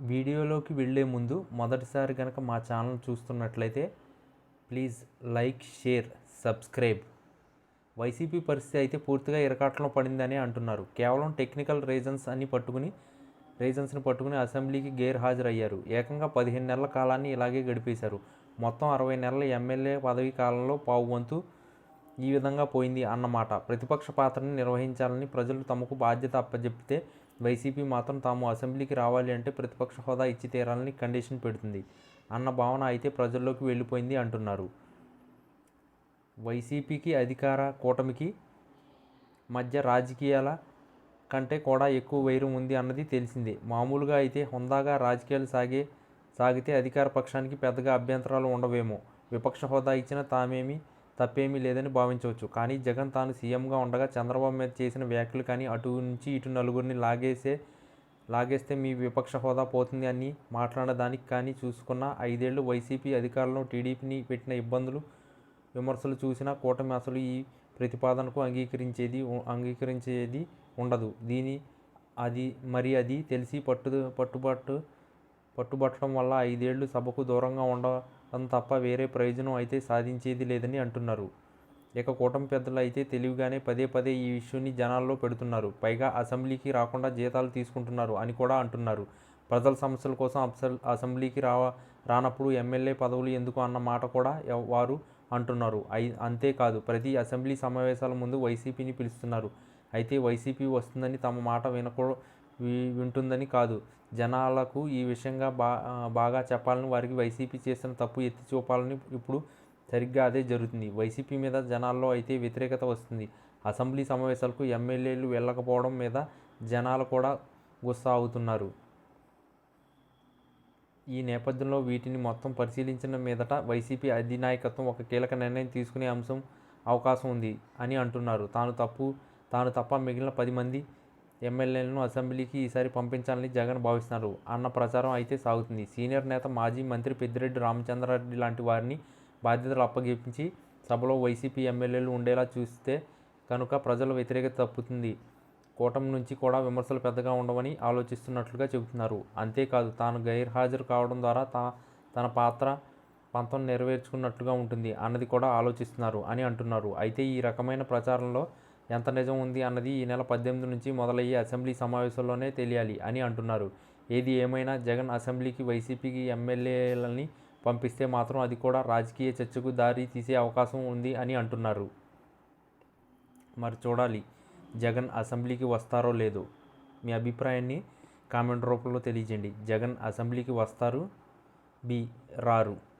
వీడియోలోకి వెళ్ళే ముందు మొదటిసారి కనుక మా ఛానల్ చూస్తున్నట్లయితే please like share subscribe. YCP పరిస్థితి అయితే పూర్తిగా ఇరకాటంలో పడిందని అంటున్నారు. కేవలం టెక్నికల్ రీజన్స్ అని పట్టుకుని రీజన్స్ని పట్టుకుని అసెంబ్లీకి గైర్ హాజరయ్యారు ఏకంగా పదిహేను నెలల కాలాన్ని ఇలాగే గడిపేశారు. మొత్తం అరవై నెలల ఎమ్మెల్యే పదవీ కాలంలో పావు వంతు ఈ విధంగా పోయింది అన్నమాట. ప్రతిపక్ష పాత్రని నిర్వహించాలని ప్రజలు తమకు బాధ్యత అప్పజెప్తే వైసీపీ మాత్రం తాము అసెంబ్లీకి రావాలి అంటే ప్రతిపక్ష హోదా ఇచ్చి తీరాలని కండిషన్ పెడుతుంది. అన్న భావన అయితే ప్రజల్లోకి వెళ్ళిపోయింది అంటున్నారు. వైసీపీకి అధికార కూటమికి మధ్య రాజకీయాల కంటే కూడా ఎక్కువ వైరం ఉంది అన్నది తెలిసిందే. మామూలుగా అయితే హుందాగా రాజకీయాలు సాగే సాగితే అధికార పక్షానికి పెద్దగా అభ్యంతరాలు ఉండవేమో. విపక్ష హోదా ఇచ్చిన తామేమీ తప్పేమీ లేదని భావించవచ్చు. కానీ జగన్ తాను సీఎంగా ఉండగా చంద్రబాబు మీద చేసిన వ్యాఖ్యలు కానీ అటు నుంచి ఇటు నలుగురిని లాగేసే లాగేస్తే మీ విపక్ష హోదా పోతుంది అని మాట్లాడడానికి కానీ చూసుకున్న ఐదేళ్ళు వైసీపీ అధికారులను టీడీపీని పెట్టిన ఇబ్బందులు విమర్శలు చూసినా కూటమి అసలు ఈ ప్రతిపాదనకు అంగీకరించేది అంగీకరించేది ఉండదు. దీని అది మరి అది తెలిసి పట్టు పట్టుబట్టు పట్టుబట్టడం వల్ల ఐదేళ్ళు సభకు దూరంగా ఉండడం తప్ప వేరే ప్రయోజనం అయితే సాధించేది లేదని అంటున్నారు. ఇక కూటమి పెద్దలు అయితే తెలివిగానే పదే పదే ఈ ఇష్యూని జనాల్లో పెడుతున్నారు. పైగా అసెంబ్లీకి రాకుండా జీతాలు తీసుకుంటున్నారు అని కూడా అంటున్నారు. ప్రజల సమస్యల కోసం అసెంబ్లీకి రా రానప్పుడు ఎమ్మెల్యే పదవులు ఎందుకు అన్న మాట కూడా వారు అంటున్నారు. అయి అంతేకాదు ప్రతి అసెంబ్లీ సమావేశాల ముందు వైసీపీని పిలుస్తున్నారు. అయితే వైసీపీ వస్తుందని తమ మాట వినకూడదు వింటుందని కాదు. జనాలకు ఈ విషయంగా బా బాగా చెప్పాలని వారికి వైసీపీ చేసిన తప్పు ఎత్తి చూపాలని ఇప్పుడు సరిగ్గా అదే జరుగుతుంది. వైసీపీ మీద జనాల్లో అయితే వ్యతిరేకత వస్తుంది. అసెంబ్లీ సమావేశాలకు ఎమ్మెల్యేలు వెళ్ళకపోవడం మీద జనాలు కూడా గుస్సా అవుతున్నారు. ఈ నేపథ్యంలో వీటిని మొత్తం పరిశీలించిన మీదట వైసీపీ అధినాయకత్వం ఒక కీలక నిర్ణయం తీసుకునే అంశం అవకాశం ఉంది అని అంటున్నారు. తాను తప్పు తాను తప్ప మిగిలిన పది మంది ఎమ్మెల్యేలను అసెంబ్లీకి ఈసారి పంపించాలని జగన్ భావిస్తున్నారు. అన్న ప్రచారం అయితే సాగుతుంది. సీనియర్ నేత మాజీ మంత్రి పెద్దిరెడ్డి రామచంద్రారెడ్డి లాంటి వారిని బాధ్యతలు అప్పగించి సభలో వైసీపీ ఎమ్మెల్యేలు ఉండేలా చూస్తే కనుక ప్రజల వ్యతిరేకత తప్పుతుంది. కూటమి నుంచి కూడా విమర్శలు పెద్దగా ఉండవని ఆలోచిస్తున్నట్లుగా చెబుతున్నారు. అంతేకాదు తాను గైర్హాజరు కావడం ద్వారా తా తన పాత్ర పంతం నెరవేర్చుకున్నట్లుగా ఉంటుంది అన్నది కూడా ఆలోచిస్తున్నారు అని అంటున్నారు. అయితే ఈ రకమైన ప్రచారంలో ఎంత నిజం ఉంది అన్నది ఈ నెల పద్దెనిమిది నుంచి మొదలయ్యే అసెంబ్లీ సమావేశంలోనే తెలియాలి అని అంటున్నారు. ఏది ఏమైనా జగన్ అసెంబ్లీకి వైసీపీకి ఎమ్మెల్యేలని పంపిస్తే మాత్రం అది కూడా రాజకీయ చర్చకు దారి తీసే అవకాశం ఉంది అని అంటున్నారు. మరి చూడాలి జగన్ అసెంబ్లీకి వస్తారో లేదో. మీ అభిప్రాయాన్ని కామెంట్ రూపంలో తెలియజేయండి. జగన్ అసెంబ్లీకి వస్తారు బి రారు.